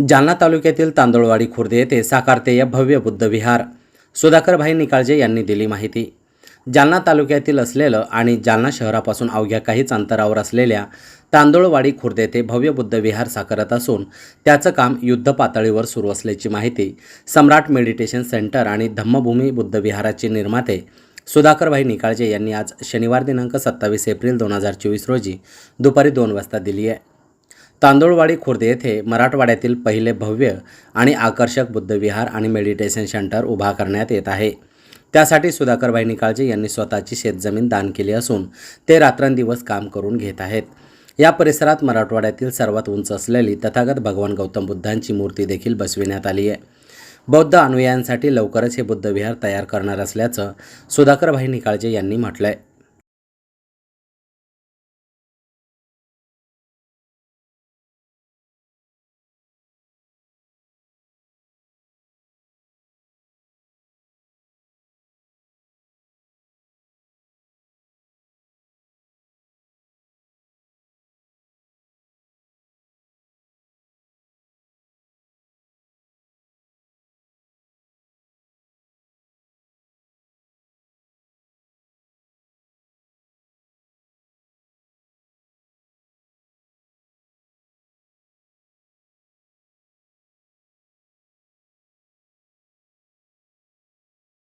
जालना तालुक्यातील तांदुळवाडी खुर्द येथे साकारते या भव्य बुद्धविहार सुधाकरभाई निकाळजे यांनी दिली माहिती. जालना तालुक्यातील असलेलं आणि जालना शहरापासून अवघ्या काहीच अंतरावर असलेल्या तांदूळवाडी खुर्द येथे भव्य बुद्धविहार साकारत असून त्याचं काम युद्ध पातळीवर सुरू असल्याची माहिती सम्राट मेडिटेशन सेंटर आणि धम्मभूमी बुद्धविहाराचे निर्माते सुधाकरभाई निकाळजे यांनी आज शनिवार दिनांक सत्तावीस एप्रिल दोन हजार चोवीस रोजी दुपारी दोन वाजता दिली आहे. तांदूळवाडी खुर्द येथे मराठवाड्यातील पहिले भव्य आणि आकर्षक बुद्धविहार आणि मेडिटेशन सेंटर उभा करण्यात येत आहे. त्यासाठी सुधाकरभाई निकाळजे यांनी स्वतःची शेतजमीन दान केली असून ते रात्रंदिवस काम करून घेत आहेत. या परिसरात मराठवाड्यातील सर्वात उंच असलेली तथागत भगवान गौतम बुद्धांची मूर्ती देखील बसविण्यात आली आहे. बौद्ध अनुयायांसाठी लवकरच हे बुद्धविहार तयार करणार असल्याचं सुधाकरभाई निकाळजे यांनी म्हटलं आहे